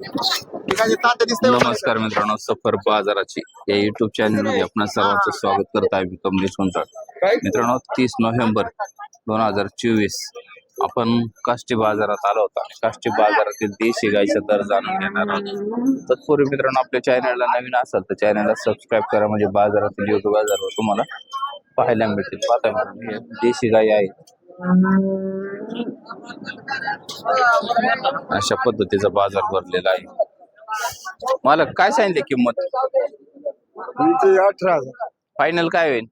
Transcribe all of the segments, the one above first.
नमस्कार मित्रांनो सफर बाजाराची या युट्यूब चॅनलमध्ये आपण सर्वांचं स्वागत करत आहे मी कमलेश गुंजाळ मित्रांनो तीस नोव्हेंबर दोन हजार चोवीस आपण काष्टी बाजारात आलो होतो आणि काष्टी बाजारातील देशी गाईचा दर जाणून घेणार आहोत. तत्पूर्वी मित्रांनो आपल्या चॅनलला नवीन असाल तर चॅनलला सबस्क्राईब करा म्हणजे बाजारातील युट्यूब बाजारावर तुम्हाला पाहायला मिळतील. पाहता देशी गाई आहेत अशा पद्धतीचा बाजार भरलेला आहे. मला काय सांगितले किंमत? अठरा हजार. फायनल काय होईल?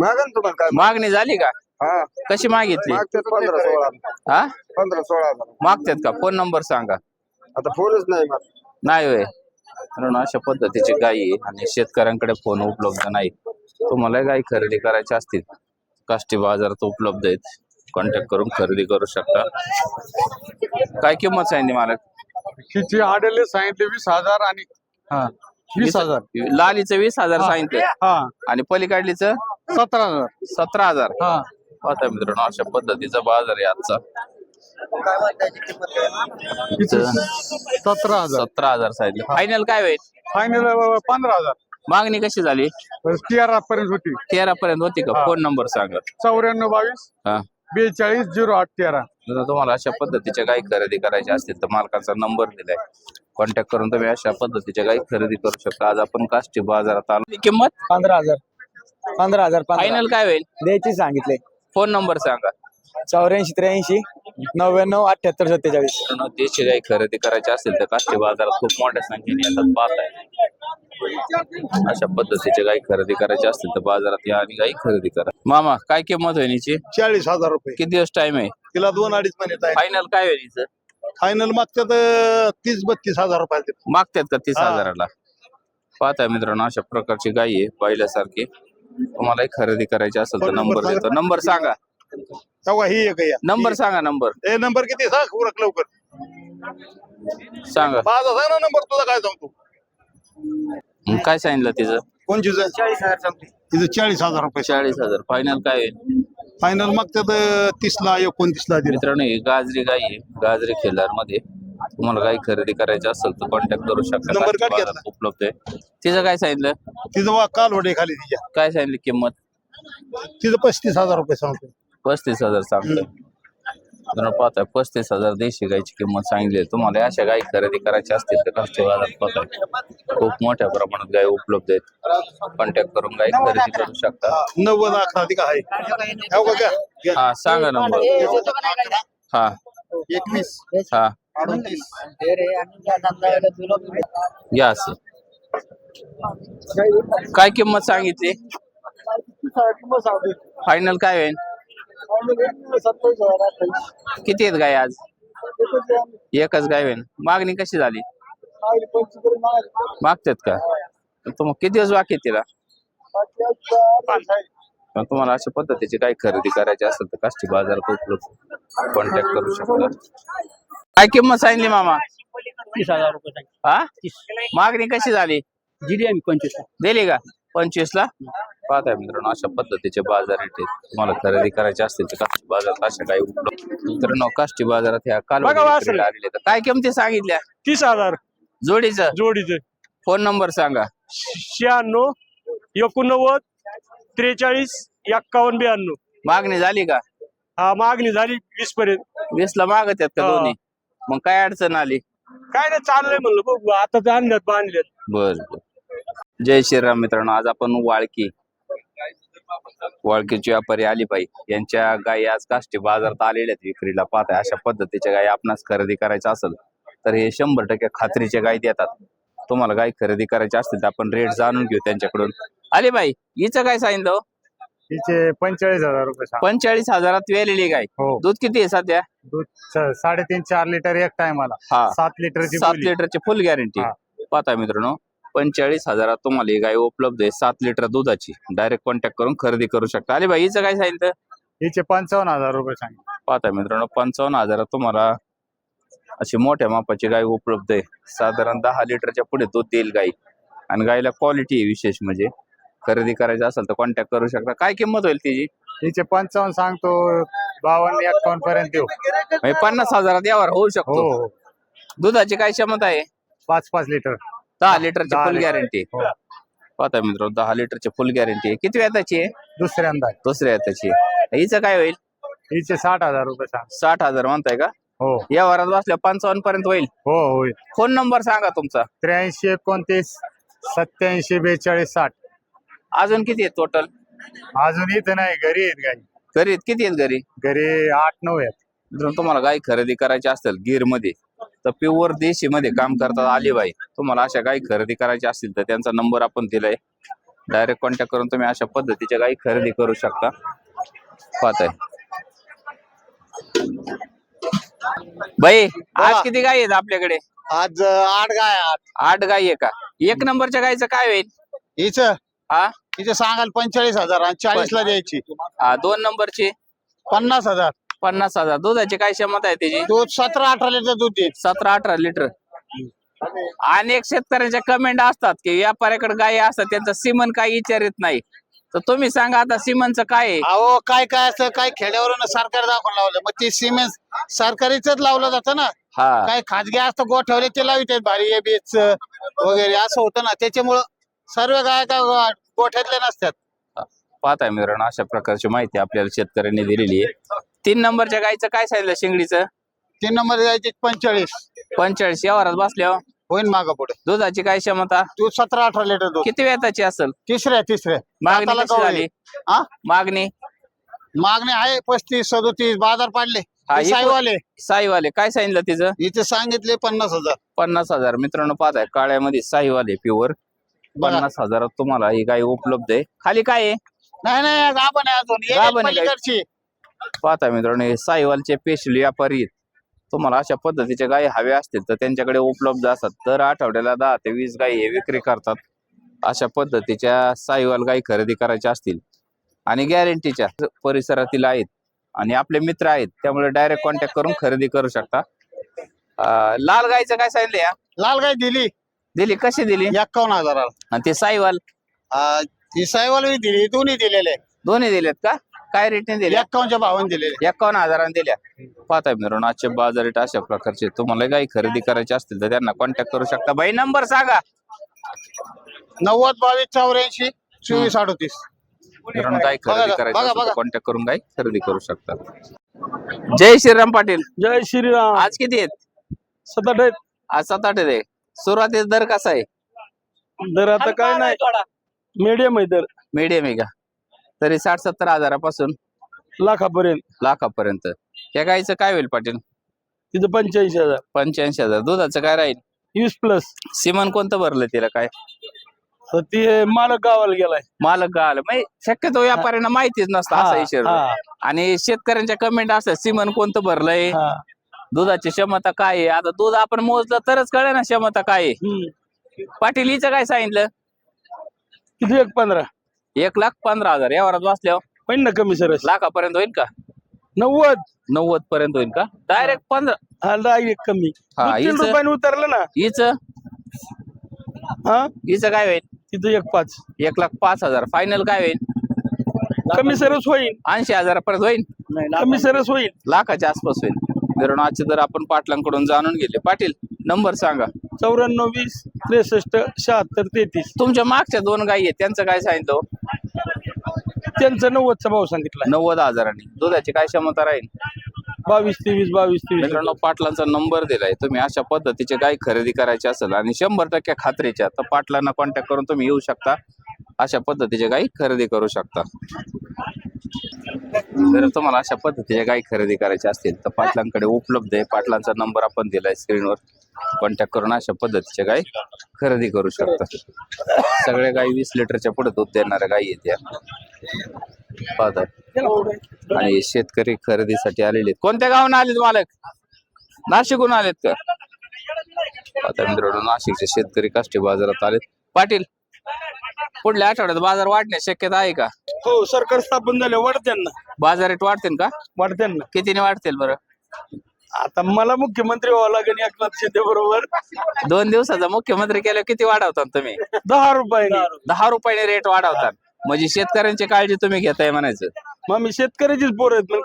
मागा ना तुम्हाला काय? मागणी झाली का? हा. कशी मागितली? मागतात पंधरा सोळा हा? पंधरा सोळा हजार. मागतात का? फोन नंबर सांगा. आता फोनच नाही मला. नाही होय. कारण अशा पद्धतीची गायी आहे आणि शेतकऱ्यांकडे फोन उपलब्ध नाही. तुम्हाला गाई खरेदी करायची असतील काष्टी बाजारात उपलब्ध आहेत कॉन्टॅक्ट करून खरेदी करू शकता. काय किंमत सांगितली मला हिची आडेले सांगितले वीस हजार आणि हा वीस हजार. लालीचं वीस हजार सांगितलं. हा. आणि पलीकडलीच? सतरा हजार. सतरा हजार. हा. पाहता मित्रांनो अशा पद्धतीचा बाजार आहे आजचा. सतरा हजार. सतरा हजार सांगितलं. फायनल काय होईल? फायनल पंधरा हजार. मागणी कशी झाली? तेरा पर्यंत होती. तेरा पर्यंत होती का. फोन नंबर सांगा. चौऱ्याण्णव बावीस हा. बेचाळीस झिरो आठ तेरा. जर तुम्हाला अशा पद्धतीच्या गाई खरेदी करायच्या असतील तर मालकाचा नंबर दिलाय. कॉन्टॅक्ट करून तुम्ही अशा पद्धतीच्या गाई खरेदी करू शकता. आज आपण काष्टी बाजारात आलो. किंमत? पंधरा हजार. पंधरा हजार फायनल काय होईल? द्यायची सांगितले. फोन नंबर सांगा. चौऱ्याऐंशी त्र्याऐंशी नव्याण्णव अठ्याहत्तर सत्तेचाळीस. देशी गाई खरेदी करायची असेल तर काष्टी बाजारात खूप मोठ्या संख्येने येतात पाहत आहे अशा पद्धतीच्या गाई खरेदी करायची असतील तर बाजारात या आणि गाई खरेदी करा. मामा काय किंमत होईल हिची? चाळीस हजार रुपये. किती दिवस टाइम आहे? तिला दोन अडीच महिने आहे फायनल काय होईल हिचं? फायनल मागच्यात तीस बत्तीस हजार रुपये मागतात का तीस हा. हजाराला? पाहताय मित्रांनो अशा प्रकारची गाई आहे पाहिल्यासारखी. तुम्हाला खरेदी करायची असेल तर फोन नंबर नंबर देतो. नंबर सांगा. तेव्हा ही एक. नंबर सांगा नंबर. ए नंबर किती सांग उरक लवकर. सांगा. माझा सांग ना नंबर तुझा काय सांगतो? मग काय सांगितलं तिचं? कोणची चाळीस हजार तिचं चाळीस हजार रुपये. चाळीस हजार. फायनल काय होईल फायनल मागच्यात तीस ला एकोणतीस ला दिला. मित्रांनो ही गाजरी गाई आहे. गाजरी खेळारमध्ये तुम्हाला गाई खरेदी करायची असेल तर कॉन्टॅक्ट करू शकता. नंबर काष्टी काढ घेतला. बाजारात उपलब्ध आहे. तिचं काय सांगितलं? तिचं वा काल होते खाली तिच्या काय सांगितलं किंमत? तिचं पस्तीस हजार रुपये सांगतो. पस्तीस हजार सांगतोय. मित्रांनो पाहताय पस्तीस हजार देशी गायची किंमत सांगितली. तुम्हाला अशा गाई खरेदी करायच्या असतील तर काष्टी बाजारात पाहताय. खूप मोठ्या प्रमाणात गाय उपलब्ध आहेत. कॉन्टॅक्ट करून गाई खरेदी करू शकता. हा, नव्वद अकरा आहे. हो. हा सांगा नंबर हा एकवीस. हा. अडतीस. घ्या असं. काय किंमत सांगितली? फायनल काय होईल? किती आहेत गाय आज? एकच गाय होईल मागणी कशी झाली? मागतात का? तर मग किती दिवस बाकी आहेत तिला? तुम्हाला अशा पद्धतीची काय खरेदी करायची असेल तर काष्टी बाजारात उपलब्ध कॉन्टॅक्ट करू शकता. काय किंमत सांगितली मामा? तीस हजार रुपये हा? मागणी कशी झाली? दिली आम्ही पंचवीस दिली का? पंचवीस ला पाहताय मित्रांनो अशा पद्धतीचे बाजार रेट आहेत तुम्हाला खरेदी करायचे असतील तर काष्टी बाजारात अशा काही उपलब्ध मित्रांनो काष्टी बाजारात ह्या काल बघा वासरे. आलेले तर काय किमती सांगितल्या? तीस हजार. जोडीचं? जोडीचे. फोन नंबर सांगा. शहाण्णव एकोणनव्वद त्रेचाळीस एक्कावन्न ब्याण्णव. मागणी झाली का? हा मागणी झाली वीस पर्यंत. वीस ला मागत आहेत का हा. दोन्ही? मग काय अडचण आली? काय नाही चाललंय म्हणलं. बघू आता तर आणल्यात बांधल्यात. बर बर. जय श्रीराम मित्रांनो आज आपण वाळकी वाळकीचे व्यापारी अलिबाई यांच्या गायी आज काष्टी बाजारात आलेल्या आहेत विक्रीला. पाहताय अशा पद्धतीच्या गायी आपणास खरेदी करायच्या असेल तर हे शंभर टक्के खात्रीचे गायी देतात. तुम्हाला गाय खरेदी करायची असतील तर आपण रेट जाणून घेऊ त्यांच्याकडून. अलिबाई हिचं काय सांगितलं हो? तिचे पंचेचाळीस हजार रुपये सांग. पंचेचाळीस हजारात वेलेली गाय हो. दूध किती आहे सध्या? दूध स- साडेतीन चार लिटर एक टायमाला हा. सात लिटरची सात बोली. लिटरची फुल गॅरंटी हा. पाहता मित्रांनो पंचेचाळीस हजारात तुम्हाला ही गाय उपलब्ध आहे. सात लिटर दुधाची. डायरेक्ट कॉन्टॅक्ट करून खरेदी करू शकता. अरे भाई हिचं काय सांगितलं हिचे पंचावन्न हजार रुपये सांगितले पाहता मित्रांनो पंचावन्न हजारात तुम्हाला अशी मोठ्या मापाची गाय उपलब्ध आहे. साधारण दहा लिटरच्या पुढे दूध देईल गाय आणि गायला क्वालिटी आहे विशेष म्हणजे. खरेदी करायची असेल तर कॉन्टॅक्ट करू शकता. काय किंमत होईल तिची? तिचे पंचावन्न सांगतो बावन्न एकावन्न पर्यंत देऊ. म्हणजे पन्नास हजारात यावर होऊ हो शकतो हो. दुधाची काय क्षमता आहे? पाच पाच लिटर. दहा लिटरची फुल. गॅरंटी. हो. पाहता मित्र दहा लिटरची फुल गॅरंटी आहे. किती वेताची आहे? दुसऱ्यांदा. दुसऱ्या वेताची आहे. हिचं काय होईल? हिचे साठ हजार रुपये सांग. साठ हजार म्हणताय का? हो. या वरात बसल्या पंचावन्न पर्यंत होईल. हो होईल. फोन नंबर सांगा तुमचा. त्र्याऐंशी एकोणतीस सत्याऐंशी बेचाळीस साठ. अजून किती आहेत टोटल अजून इथं नाही घरी आहेत गाई. घरी आहेत? किती आहेत घरी? घरी आठ नऊ आहेत. मित्रांनो तुम्हाला गाई खरेदी करायची असेल गिरमध्ये तर प्युअर देशी मध्ये काम करतात अलिबाई. तुम्हाला अशा गाई खरेदी करायच्या असतील तर त्यांचा नंबर आपण दिलाय. डायरेक्ट कॉन्टॅक्ट करून तुम्ही अशा पद्धतीच्या गाई खरेदी करू शकता. पाहताय. बाई आज किती गाई आहेत आपल्याकडे? आज आठ गाय आठ गाई आहे का? एक नंबरच्या गाईचं काय होईल? हिच? हा? हिचं सांगाल पंचेचाळीस हजार आणि चाळीस ला द्यायची. हा, दोन नंबरची? पन्नास हजार. पन्नास हजार. दुधाची काय क्षमता आहे त्याची? दूध सतरा अठरा लिटर दूध देईल. सतरा अठरा लिटर. अनेक शेतकऱ्यांच्या कमेंट असतात की व्यापाऱ्याकडे गाय असतात त्यांचं सिमन काही विचारित नाही. तर तुम्ही सांगा आता सिमनचं काय आहे? अहो काय काय असं काय खेड्यावरून सरकार दाखवून लावलं. मग ते सिमेंट सरकारीच लावलं जातं ना. हा. काय खाजगी असतं गोठवले ते लावित भारी बीच वगैरे. असं होतं ना. त्याच्यामुळं सर्व गाय काय गोठ्यातले नसतात. पाहताय मित्रांनो अशा प्रकारची माहिती आपल्याला शेतकऱ्यांनी दिलेली आहे. तीन नंबरच्या गायचं काय सांगितलं शिंगडीचं? तीन नंबर गायची पंचेचाळीस. पंचेचाळीस. यावरात बसल्यावर होईन मागं पुढे. दुधाची काय क्षमता? दूध सतरा अठरा लिटर दूध. किती वेताची असेल? तिसऱ्या तिसऱ्या. मागणी दाताला कशी गवळी. झाली? हा मागणी? मागणी आहे पस्तीस सदोतीस बाजार पाडले. हा, हे ही साईवाले. साईवाले. काय सांगितलं तिचं? इथे सांगितले पन्नास हजार. पन्नास हजार. मित्रांनो पाहताय काळ्यामध्ये साईवाले प्युअर बघा. पन्नास हजारात तुम्हाला ही गाय उपलब्ध आहे. खाली काय आहे? नाही नाही गाभण आहे अजून. गाभण आहे? पलीकडची. पाहता मित्रांनो हे साईवालचे पेशल व्यापारी. तुम्हाला अशा पद्धतीच्या गायी हव्या असतील तर त्यांच्याकडे उपलब्ध असतात. दर आठवड्याला दहा ते वीस गायी हे विक्री करतात. अशा पद्धतीच्या साईवाल गायी खरेदी करायच्या असतील. आणि गॅरंटीच्या परिसरातील आहेत. आणि आपले मित्र आहेत त्यामुळे डायरेक्ट कॉन्टॅक्ट करून खरेदी करू शकता. अं, लाल गायचं काय सांगितलं या? लाल गाय दिली. दिली? कशी दिली? एक्कावन्न हजाराला. आणि ते साईवाल बी दिली दोन्ही दिलेले. दोन्ही दिलेत का? काय रेटने दिले एक्कावन्नच्या भावाने दिलेले. एकावन्न हजारांनी दिल्या. पाहताय मित्रांनो आजचे बाजार रेट अशा प्रकारचे तुम्हाला काही खरेदी करायची असतील तर त्यांना कॉन्टॅक्ट करू शकता. बाई नंबर सांगा. नव्वद बावीस चौऱ्याऐंशी चोवीस अडतीस. मित्रांनो काही बघा, खरेदी करायची बघा, असेल तर बघा. कॉन्टॅक्ट करून काही खरेदी करू शकता. जय श्रीराम पाटील. जय श्रीराम. आज किती आहेत? सतत आहेत. आज सात आठ आहे सुरुवातीचा दर कसा आहे? दर आता काय नाही. मीडियम आहे दर. मीडियम आहे का? तरी साठ सत्तर हजारापासून लाखापर्यंत. लाखापर्यंत. या गाईचं काय होईल पाटील? तिथं पंच्याऐंशी हजार. पंच्याऐंशी हजार. दुधाचं काय राहील? वीस प्लस. सिमन कोणतं भरलं तिला काय? तर ते मालक गावाला गेलाय. मालक गाल म्हणजे शक्यतो व्यापाऱ्यांना माहितीच नसतं असा हा, विषय. हा, आणि शेतकऱ्यांच्या कमेंट असतात सिमन कोणतं भरलंय? हा. दुधाची क्षमता काय आहे? आता दूध आपण मोजलं तरच कळेल ना क्षमता काय आहे. हम्म. पाटील हिचं काय सांगितलं? किती एक पंधरा. एक लाख पंधरा हजार. या वरात बसल्यावर पण ना कमी सर लाखापर्यंत होईल का? नव्वद. नव्वद पर्यंत होईल का? डायरेक्ट पंधरा. हा डायरेक्ट कमी. हा, तीन रुपयाने उतरलं ना. हिच? हा? हिचं काय होईल? तिथं एक पाच. एक लाख पाच हजार. फायनल काय होईल? कमी सरस होईल ऐंशी हजारापर्यंत होईल कमी सरस होईल लाखाच्या आसपास होईल. मित्रांनो आजचे जर आपण पाटलांकडून जाणून गेले पाटील नंबर सांगा. चौऱ्याण्णव वीस त्रेसष्ट शहात्तर तेहतीस. तुमच्या मागच्या दोन गायी आहेत. त्यांचं काय सांगितलं? त्यांचा नव्वदचा भाव सांगितला नव्वद हजारांनी. दुधाची काय क्षमता राहील? बावीस तेवीस बावीस तेवीस. मित्रांनो पाटलांचा नंबर दिलाय. तुम्ही अशा पद्धतीचे गाय खरेदी करायचे असेल आणि शंभर टक्के खात्रीच्या तर पाटलांना कॉन्टॅक्ट करून तुम्ही येऊ शकता. अशा पद्धतीचे गाई खरेदी करू शकता. जर तुम्हाला अशा पद्धतीच्या गाई खरेदी करायच्या असतील तर पाटलांकडे उपलब्ध आहे. पाटलांचा नंबर आपण दिलाय स्क्रीनवर कॉन्टॅक्ट करून अशा पद्धतीच्या गाई खरेदी करू शकता सगळ्या गाई वीस लिटरच्या पुढे दूध देणाऱ्या गाई आहेत या. आणि शेतकरी खरेदीसाठी आलेले आहेत. कोणत्या गावाने आलेत मालक? नाशिकहून आलेत का? आता मित्रांनो नाशिकचे शेतकरी काष्टी बाजारात आलेत. पाटील पुढल्या आठवड्यात बाजार वाढण्याची शक्यता आहे का? हो सरकार स्थापन झाले वाढत्यांना बाजार रेट वाढतील का? वाढत्यांना कितीने वाढतील बरं? आता मला मुख्यमंत्री व्हावं लागेल एकनाथ शिंदे बरोबर. दोन दिवसाचा मुख्यमंत्री केलं किती वाढवतात तुम्ही? दहा रुपयाने. दहा रुपयाने रेट वाढवतात म्हणजे शेतकऱ्यांची काळजी तुम्ही घेताय म्हणायचं. मग मी शेतकऱ्याचीच पोर आहेत मग